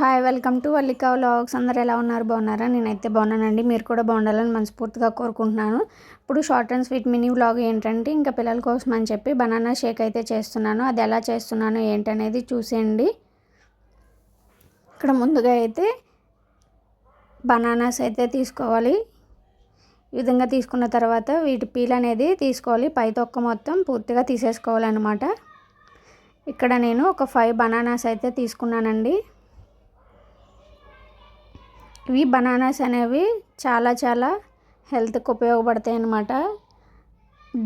Hi welcome to Vallika vlogs. అందరు ఎలా ఉన్నారు? బాగున్నారా? నేనైతే బాగున్నానండి. మీరు కూడా బాగుండాలని మనస్ఫూర్తిగా కోరుకుంటున్నాను. ఇప్పుడు short and sweet mini vlog ఏంటంటే ఇంకా పిల్లల కోసం అని చెప్పి బనానా షేక్ అయితే చేస్తున్నాను. అది ఎలా చేస్తున్నాను ఏంటనేది చూసేయండి. ఇక్కడ ముందుగా అయితే బనానాస్ అయితే తీసుకోవాలి. ఈ విధంగా తీసుకున్న తర్వాత వీటి పీల్ అనేది తీసుకోవాలి. పై తొక్క మొత్తం పూర్తిగా తీసేసుకోవాలన్నమాట. ఇక్కడ నేను ఒక ఫైవ్ బనానాస్ అయితే తీసుకున్నానండి. ఇవి బనానాస్ అనేవి చాలా చాలా హెల్త్కి ఉపయోగపడతాయి అన్నమాట.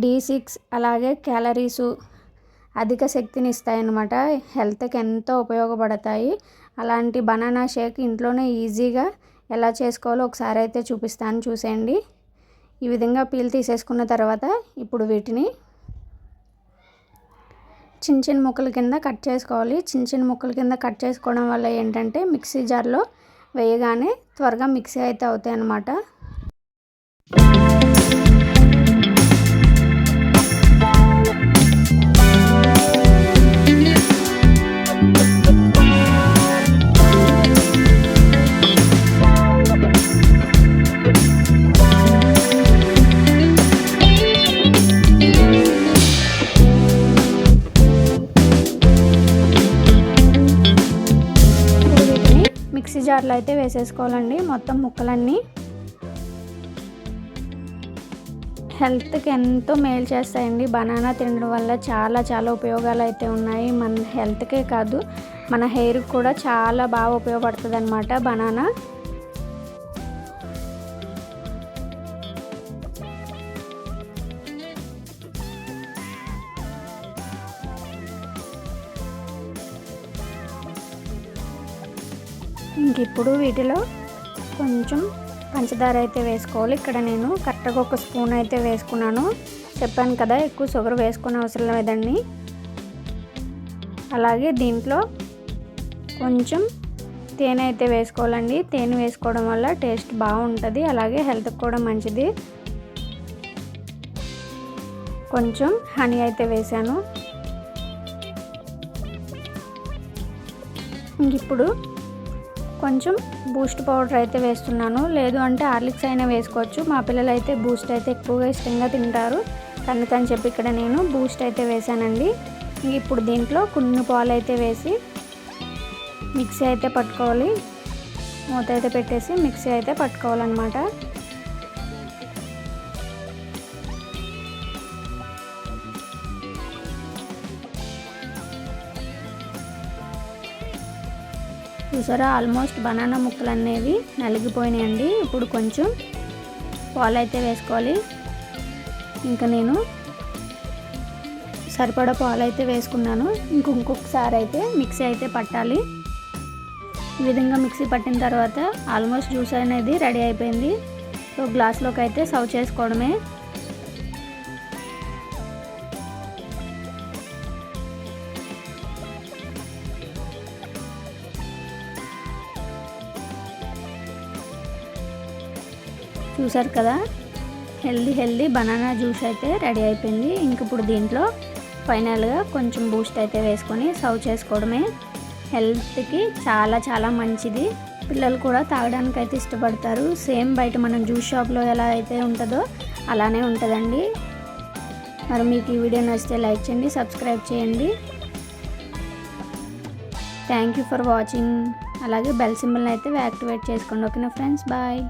డి సిక్స్ అలాగే క్యాలరీసు అధిక శక్తిని ఇస్తాయన్నమాట హెల్త్కి ఎంతో ఉపయోగపడతాయి. అలాంటి బనానా షేక్ ఇంట్లోనే ఈజీగా ఎలా చేసుకోవాలో ఒకసారి అయితే చూపిస్తాను చూసేయండి. ఈ విధంగా పీల్ తీసేసుకున్న తర్వాత ఇప్పుడు వీటిని చిన్న చిన్న ముక్కల కింద కట్ చేసుకోవాలి. చిన్న చిన్న ముక్కల కింద కట్ చేసుకోవడం వల్ల ఏంటంటే మిక్సీ జార్లో వేయగానే త్వరగా మిక్సీ అయితే అవుతాయి అన్నమాట అట్లా అయితే వేసేసుకోవాలండి. మొత్తం ముక్కలన్నీ హెల్త్కి ఎంతో మేలు చేస్తాయండి. బనానా తినడం వల్ల చాలా చాలా ఉపయోగాలు అయితే ఉన్నాయి. మన హెల్త్కే కాదు మన హెయిర్కి కూడా చాలా బాగా ఉపయోగపడుతుంది అనమాట బనానా. ఇంక ఇప్పుడు వీటిలో కొంచెం పంచదార అయితే వేసుకోవాలి. ఇక్కడ నేను కరెక్ట్గా ఒక స్పూన్ అయితే వేసుకున్నాను. చెప్పాను కదా ఎక్కువ షుగర్ వేసుకునే అవసరం లేదండి. అలాగే దీంట్లో కొంచెం తేనె అయితే వేసుకోవాలండి. తేనె వేసుకోవడం వల్ల టేస్ట్ బాగుంటుంది. అలాగే హెల్త్కి కూడా మంచిది. కొంచెం హనీ అయితే వేసాను. ఇంక ఇప్పుడు కొంచెం బూస్ట్ పౌడర్ అయితే వేస్తున్నాను. లేదు అంటే హార్లిక్స్ అయినా వేసుకోవచ్చు. మా పిల్లలు అయితే బూస్ట్ అయితే ఎక్కువగా ఇష్టంగా తింటారు. అందుకని చెప్పి ఇక్కడ నేను బూస్ట్ అయితే వేసానండి ఇప్పుడు దీంట్లో కొన్ని పాలు అయితే వేసి మిక్సీ అయితే పట్టుకోవాలి. మూత అయితే పెట్టేసి మిక్సీ అయితే పట్టుకోవాలన్నమాట. చూసారా? ఆల్మోస్ట్ బనానా ముక్కలు అనేవి నలిగిపోయినాయండి. ఇప్పుడు కొంచెం పాలు అయితే వేసుకోవాలి. ఇంకా నేను సరిపడా పాలు అయితే వేసుకున్నాను. ఇంకొకసారి అయితే మిక్సీ అయితే పట్టాలి. ఈ విధంగా మిక్సీ పట్టిన తర్వాత ఆల్మోస్ట్ జ్యూస్ అనేది రెడీ అయిపోయింది. సో గ్లాస్లోకి అయితే సర్వ్ చేసుకోవడమే. చూసారు కదా? హెల్దీ హెల్దీ బనానా జ్యూస్ అయితే రెడీ అయిపోయింది. ఇంక ఇప్పుడు దీంట్లో ఫైనల్గా కొంచెం బూస్ట్ అయితే వేసుకొని సర్వ్ చేసుకోవడమే. హెల్త్కి చాలా చాలా మంచిది. పిల్లలు కూడా తాగడానికి అయితే ఇష్టపడతారు. సేమ్ బయట మనం జ్యూస్ షాప్లో ఎలా అయితే ఉంటుందో అలానే ఉంటుందండి. మరి మీకు ఈ వీడియో నచ్చితే లైక్ చేయండి సబ్స్క్రైబ్ చేయండి. Thank you for watching. అలాగే బెల్ సింబల్ని అయితే యాక్టివేట్ చేసుకోండి. ఓకేనా ఫ్రెండ్స్? బాయ్.